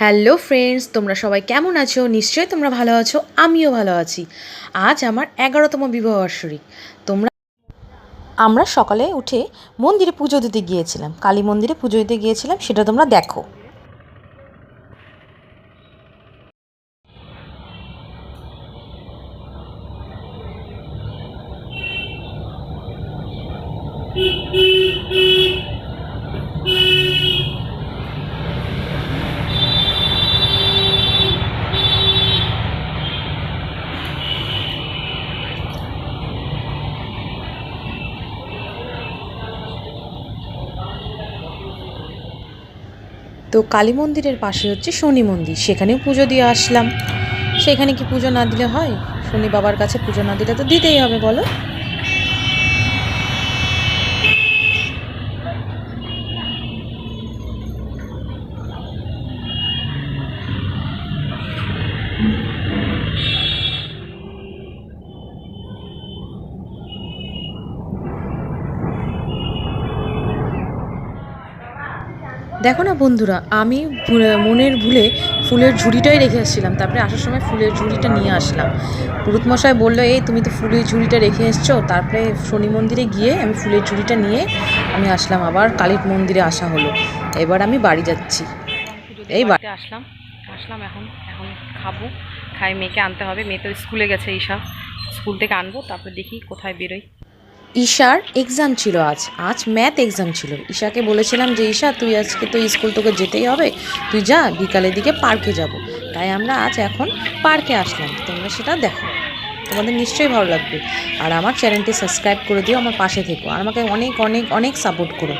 Hello friends, তোমরা সবাই কেমন আছো? নিশ্চয়ই তোমরা ভালো আছো, আমিও ভালো আছি। আজ আমার এগারোতম বিবাহ বিবাহবার্ষিকী তোমরা আমরা সকালে উঠে মন্দিরে পুজো দিতে গিয়েছিলাম। কালী মন্দিরে পুজো দিতে গিয়েছিলাম, সেটা তোমরা দেখো। তো কালী মন্দিরের পাশে হচ্ছে শনি মন্দির, সেখানেও পুজো দিয়ে আসলাম। সেখানে কি পুজো না দিলে হয়? শনি বাবার কাছে পুজো না দিলে তো দিতেই হবে, বলো। দেখো না বন্ধুরা আমি মনের ভুলে ফুলের ঝুড়িটাই রেখে আসছিলাম। তারপরে আসার সময় ফুলের ঝুড়িটা নিয়ে আসলাম। পুরুতমশাই বলল এই তুমি তো ফুলের ঝুড়িটা রেখে এসছো। তারপরে শনি মন্দিরে গিয়ে আমি ফুলের ঝুড়িটা নিয়ে আমি আসলাম আবার। কালী মন্দিরে আসা হলো। এবার আমি বাড়ি যাচ্ছি। এই বাড়িতে আসলাম। আসলাম এখন এখন খাব। খাই মেয়েকে আনতে হবে। মেয়ে তো স্কুলে গেছে ঈশা। স্কুল থেকে আনব তারপরে দেখি কোথায় বেরোই ঈশার এক্সাম ছিল আজ। আজ ম্যাথ এক্সাম ছিল। ঈশাকে বলেছিলাম যে, ঈশা, তুই আজকে তো স্কুল তোকে যেতেই হবে। তুই যা, বিকালের দিকে পার্কে যাব। তাই আমরা আজ এখন পার্কে আসলাম। তোমরা সেটা দেখো। তোমাদের নিশ্চয়ই ভালো লাগবে। আর আমার চ্যানেলটি সাবস্ক্রাইব করে দিও, আমার পাশে থেকো। আর আমাকে অনেক অনেক অনেক সাপোর্ট করো।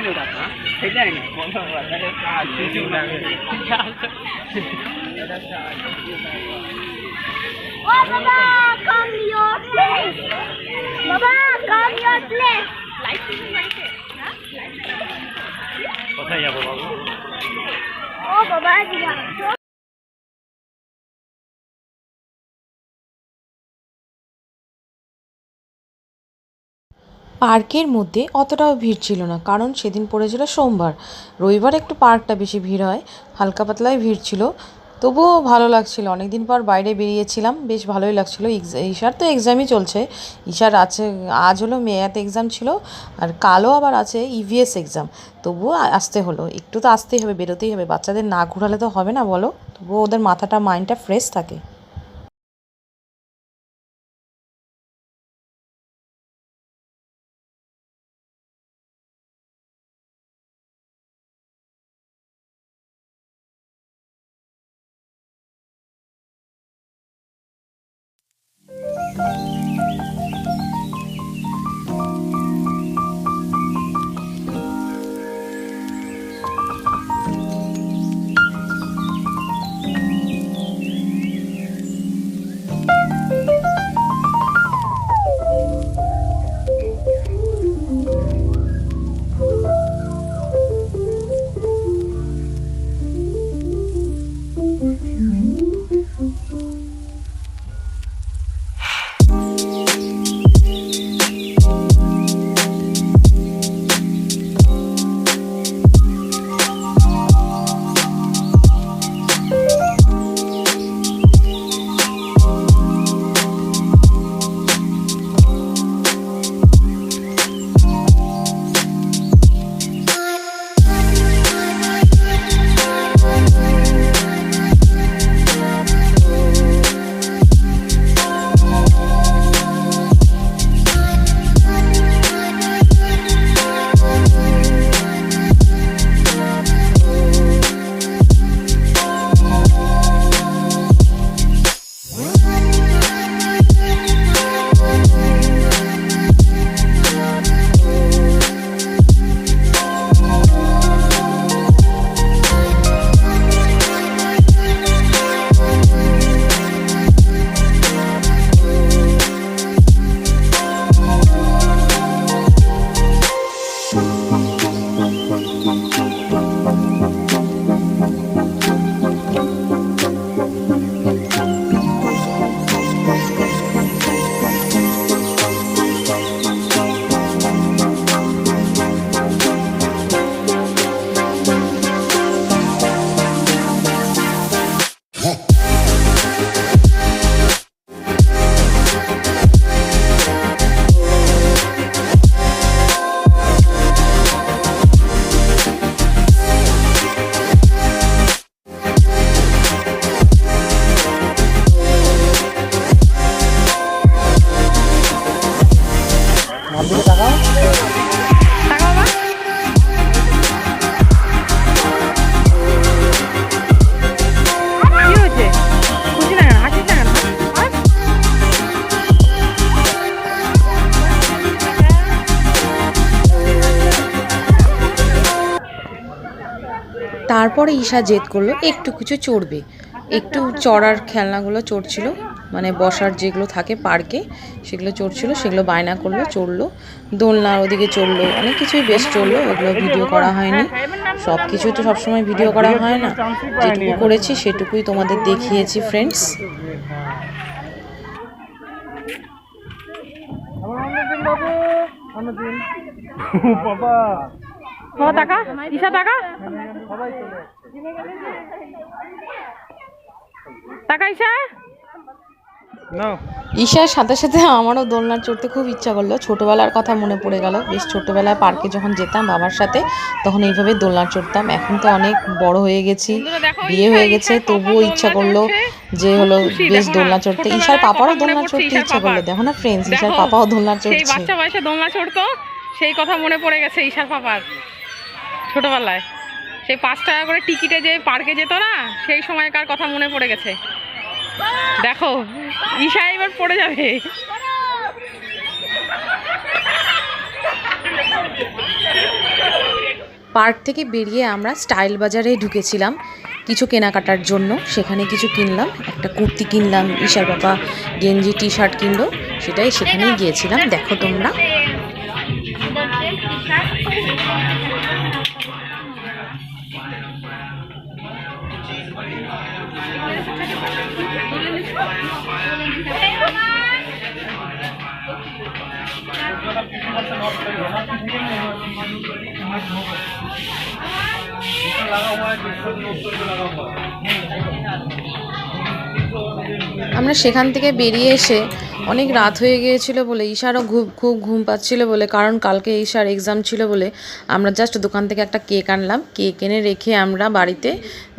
Oh, Baba, come your place. Baba, come your place. কোথায় যাব বাবু Oh, Baba, পার্কের মধ্যে অতটাও ভিড় ছিল না, কারণ সেদিন পড়েছিল সোমবার। রবিবার একটু পার্কটা বেশি ভিড় হয়, হালকা পাতলায় ভিড় ছিল। তবুও ভালো লাগছিল, অনেকদিন পর বাইরে বেরিয়েছিলাম, বেশ ভালোই লাগছিল। ঈশার তো এক্সামই চলছে। ঈশার আছে, আজ হলো মেয়াত এক্সাম ছিল, আর কালও আবার আছে ইভিএস এক্সাম তবুও আসতে হলো, একটু তো আসতেই হবে, বেরোতেই হবে। বাচ্চাদের না ঘোরালে তো হবে না বলো, তবুও ওদের মাথাটা মাইন্ডটা ফ্রেশ থাকে। তারপরে ঈশা জেদ করল একটু কিছু চড়বে। একটু চড়ার খেলনাগুলো চড়ছিল। মানে বসার যেগুলো থাকে পার্কে, সেগুলো চড়ছিল, সেগুলো বায়না করল, চড়লো। দোলনার ওদিকে চড়লো, অনেক কিছুই বেশ চড়লো, ওগুলো ভিডিও করা হয়নি। সব কিছু তো সবসময় ভিডিও করা হয় না। যেটুকু করেছি সেটুকুই তোমাদের দেখিয়েছি ফ্রেন্ডস বাবা টাকা? ঈশা, টাকা? টাকা, ঈশা? ঈশার সাথে সাথে আমারও দোলনা চড়তে খুব ইচ্ছা করল। ছোটোবেলার কথা মনে পড়ে গেল। বেশ ছোটোবেলায় পার্কে যখন যেতাম বাবার সাথে তখন এইভাবে দোলনা চড়তাম। এখন তো অনেক বড় হয়ে গেছি বিয়ে হয়ে গেছে তবুও ইচ্ছা করল যে হলো বেশ দোলনা চড়তে। ঈশার পাপারও দোলনা চড়তে ইচ্ছা করল। দেখো না ফ্রেন্ডস ঈশার পাপাও দোলনা সেই চড়ছে। বাচ্চা বয়সে দোলনা চড়তো সেই কথা মনে পড়ে গেছে ঈশার পাপার। ছোটবেলায়। সেই পাঁচ টাকা করে টিকিটে যে পার্কে যেত না সেই সময়কার কথা মনে পড়ে গেছে। দেখো, ঈশা এবার পড়ে যাবে। পার্ক থেকে বেরিয়ে আমরা স্টাইল বাজারে ঢুকেছিলাম কিছু কেনাকাটার জন্য। সেখানে কিছু কিনলাম, একটা কুর্তি কিনলাম, ঈশার বাবা গেঞ্জি টি শার্ট কিনলো, সেটাই সেখানেই গিয়েছিলাম। দেখো তোমরা। लगा हुआ है लगा हुआ है আমরা সেখান থেকে বেরিয়ে এসে অনেক রাত হয়ে গিয়েছিল বলে, ঈশারও ঘুম, খুব ঘুম পাচ্ছিল বলে, কারণ কালকে ঈশার এক্সাম ছিল বলে আমরা জাস্ট দোকান থেকে একটা কেক আনলাম। কেক এনে রেখে আমরা বাড়িতে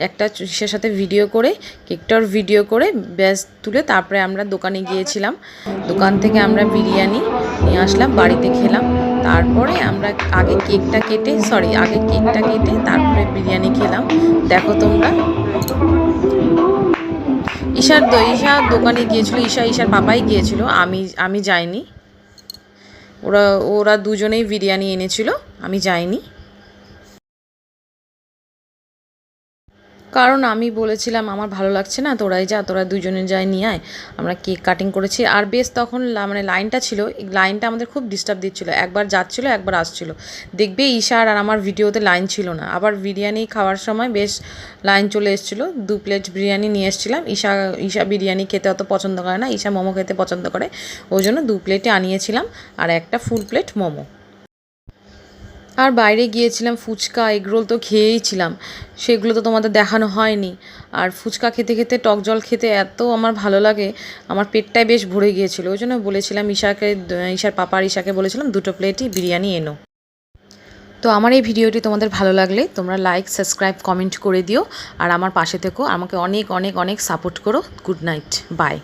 একটা ঈশার সাথে ভিডিও করে কেকটার ভিডিও করে ব্যাস তুলে তারপরে আমরা দোকানে গিয়েছিলাম। দোকান থেকে আমরা বিরিয়ানি নিয়ে আসলাম, বাড়িতে খেলাম। তারপরে আমরা আগে কেকটা কেটে সরি আগে কেকটা কেটে তারপরে বিরিয়ানি খেলাম। দেখো তোমরা। ঈশার ঈশা দোকানে গিয়েছিল, ঈশা, ঈশার বাবাই গিয়েছিল, আমি আমি যাইনি। ওরা ওরা দুজনেই বিরিয়ানি এনেছিল, আমি যাইনি। কারণ আমি বলেছিলাম, আমার ভালো লাগছে না, তোরাই যা, তোরা দুজনে যাই, নিয়ে আয়। আমরা কেক কাটিং করেছি। আর বেশ তখন মানে লাইনটা ছিল লাইনটা আমাদের খুব ডিস্টার্ব দিচ্ছিল। একবার যাচ্ছিল, একবার আসছিল। দেখবে ঈশার আর আমার ভিডিওতে লাইন ছিল না। আবার বিরিয়ানি খাওয়ার সময় বেশ লাইন চলে এসেছিল। দু প্লেট বিরিয়ানি নিয়ে এসেছিলাম। ঈশা ঈশা বিরিয়ানি খেতে অত পছন্দ করে না, ঈশা মোমো খেতে পছন্দ করে। ওই জন্য দু প্লেটে আনিয়েছিলাম। আর একটা ফুল প্লেট মোমো। আর বাইরে গিয়েছিলাম, ফুচকা, এগরোল তো খেয়েই ছিলাম। সেগুলো তো তোমাদের দেখানো হয়নি। আর ফুচকা খেতে খেতে, টক জল খেতে এত আমার ভালো লাগে, আমার পেটটাই বেশ ভরে গিয়েছিল। ওই জন্য বলেছিলাম ঈশাকে, ঈশার পাপার ঈশাকে বলেছিলাম, দুটো প্লেটই বিরিয়ানি এনো। তো আমার এই ভিডিওটি তোমাদের ভালো লাগলে, তোমরা লাইক, সাবস্ক্রাইব, কমেন্ট করে দিও। আর আমার পাশে থেকো, আমাকে অনেক অনেক অনেক সাপোর্ট করো। Good night, bye.